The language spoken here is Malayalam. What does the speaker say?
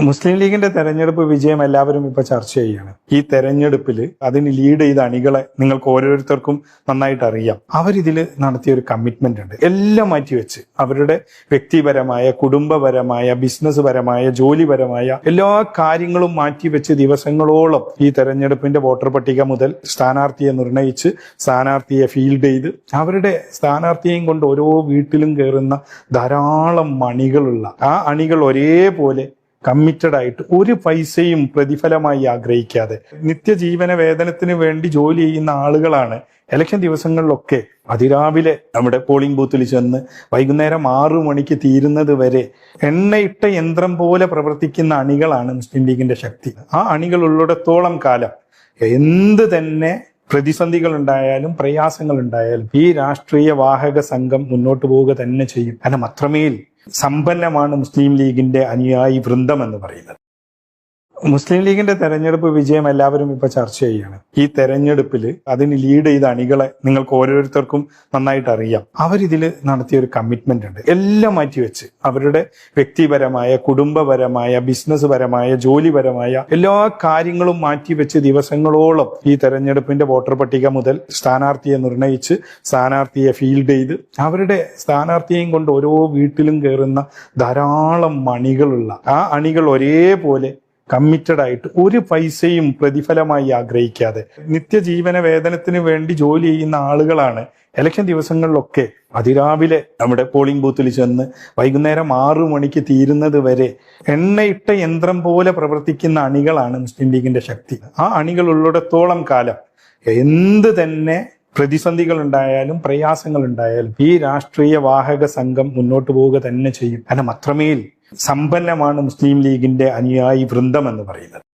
മുസ്ലിം ലീഗിന്റെ തെരഞ്ഞെടുപ്പ് വിജയം എല്ലാവരും ഇപ്പൊ ചർച്ച ചെയ്യുകയാണ് ഈ തെരഞ്ഞെടുപ്പിൽ അതിന് ലീഡ് ചെയ്ത അണികളെ നിങ്ങൾക്ക് ഓരോരുത്തർക്കും നന്നായിട്ട് അറിയാം. അവരിതിൽ നടത്തിയ ഒരു കമ്മിറ്റ്മെന്റ് ഉണ്ട്. എല്ലാം മാറ്റിവെച്ച് അവരുടെ വ്യക്തിപരമായ കുടുംബപരമായ ബിസിനസ് പരമായ ജോലിപരമായ എല്ലാ കാര്യങ്ങളും മാറ്റിവെച്ച് ദിവസങ്ങളോളം ഈ തെരഞ്ഞെടുപ്പിന്റെ വോട്ടർ പട്ടിക മുതൽ സ്ഥാനാർത്ഥിയെ നിർണയിച്ച് സ്ഥാനാർത്ഥിയെ ഫീൽഡ് ചെയ്ത് അവരുടെ സ്ഥാനാർത്ഥിയെയും കൊണ്ട് ഓരോ വീട്ടിലും കയറുന്ന ധാരാളം മണികളുള്ള ആ അണികൾ ഒരേപോലെ കമ്മിറ്റഡ് ആയിട്ട് ഒരു പൈസയും പ്രതിഫലമായി ആഗ്രഹിക്കാതെ നിത്യജീവന വേതനത്തിന് വേണ്ടി ജോലി ചെയ്യുന്ന ആളുകളാണ് ഇലക്ഷൻ ദിവസങ്ങളിലൊക്കെ അതിരാവിലെ നമ്മുടെ പോളിംഗ് ബൂത്തിൽ ചെന്ന് വൈകുന്നേരം ആറു മണിക്ക് തീരുന്നത് വരെ എണ്ണയിട്ട യന്ത്രം പോലെ പ്രവർത്തിക്കുന്ന അണികളാണ് മുസ്ലിം ലീഗിന്റെ ശക്തി. ആ അണികൾ ഉള്ളിടത്തോളം കാലം എന്ത് തന്നെ പ്രതിസന്ധികൾ ഉണ്ടായാലും പ്രയാസങ്ങൾ ഉണ്ടായാലും ഈ രാഷ്ട്രീയ വാഹക സംഘം മുന്നോട്ട് പോവുക തന്നെ ചെയ്യും. കാരണം അത്രമേൽ സമ്പന്നമാണ് മുസ്ലിം ലീഗിന്റെ അനുയായി വൃന്ദം എന്ന് പറയുന്നത്. മുസ്ലിം ലീഗിന്റെ തെരഞ്ഞെടുപ്പ് വിജയം എല്ലാവരും ഇപ്പൊ ചർച്ച ചെയ്യുകയാണ് ഈ തെരഞ്ഞെടുപ്പിൽ അതിന് ലീഡ് ചെയ്ത അണികളെ നിങ്ങൾക്ക് ഓരോരുത്തർക്കും നന്നായിട്ട് അറിയാം. അവരിതിൽ നടത്തിയ ഒരു കമ്മിറ്റ്മെന്റ് ഉണ്ട്. എല്ലാം മാറ്റിവെച്ച് അവരുടെ വ്യക്തിപരമായ കുടുംബപരമായ ബിസിനസ് പരമായ ജോലിപരമായ എല്ലാ കാര്യങ്ങളും മാറ്റിവെച്ച് ദിവസങ്ങളോളം ഈ തെരഞ്ഞെടുപ്പിന്റെ വോട്ടർ പട്ടിക മുതൽ സ്ഥാനാർത്ഥിയെ നിർണയിച്ച് സ്ഥാനാർത്ഥിയെ ഫീൽഡ് ചെയ്ത് അവരുടെ സ്ഥാനാർത്ഥിയെയും കൊണ്ട് ഓരോ വീട്ടിലും കയറുന്ന ധാരാളം മണികളുള്ള ആ അണികൾ ഒരേപോലെ കമ്മിറ്റഡ് ആയിട്ട് ഒരു പൈസയും പ്രതിഫലമായി ആഗ്രഹിക്കാതെ നിത്യജീവന വേതനത്തിന് വേണ്ടി ജോലി ചെയ്യുന്ന ആളുകളാണ് ഇലക്ഷൻ ദിവസങ്ങളിലൊക്കെ അതിരാവിലെ നമ്മുടെ പോളിംഗ് ബൂത്തിൽ ചെന്ന് വൈകുന്നേരം ആറു മണിക്ക് തീരുന്നത് വരെ എണ്ണയിട്ട യന്ത്രം പോലെ പ്രവർത്തിക്കുന്ന അണികളാണ് മുസ്ലിം ലീഗിന്റെ ശക്തി. ആ അണികൾ ഉള്ളിടത്തോളം കാലം എന്ത് തന്നെ പ്രതിസന്ധികൾ ഉണ്ടായാലും പ്രയാസങ്ങൾ ഉണ്ടായാലും ഈ രാഷ്ട്രീയ വാഹക സംഘം മുന്നോട്ട് പോവുക തന്നെ ചെയ്യും. കാരണം അത്രമേൽ സമ്പന്നമാണ് മുസ്ലിം ലീഗിന്റെ അനുയായി വൃന്ദം എന്ന് പറയുന്നത്.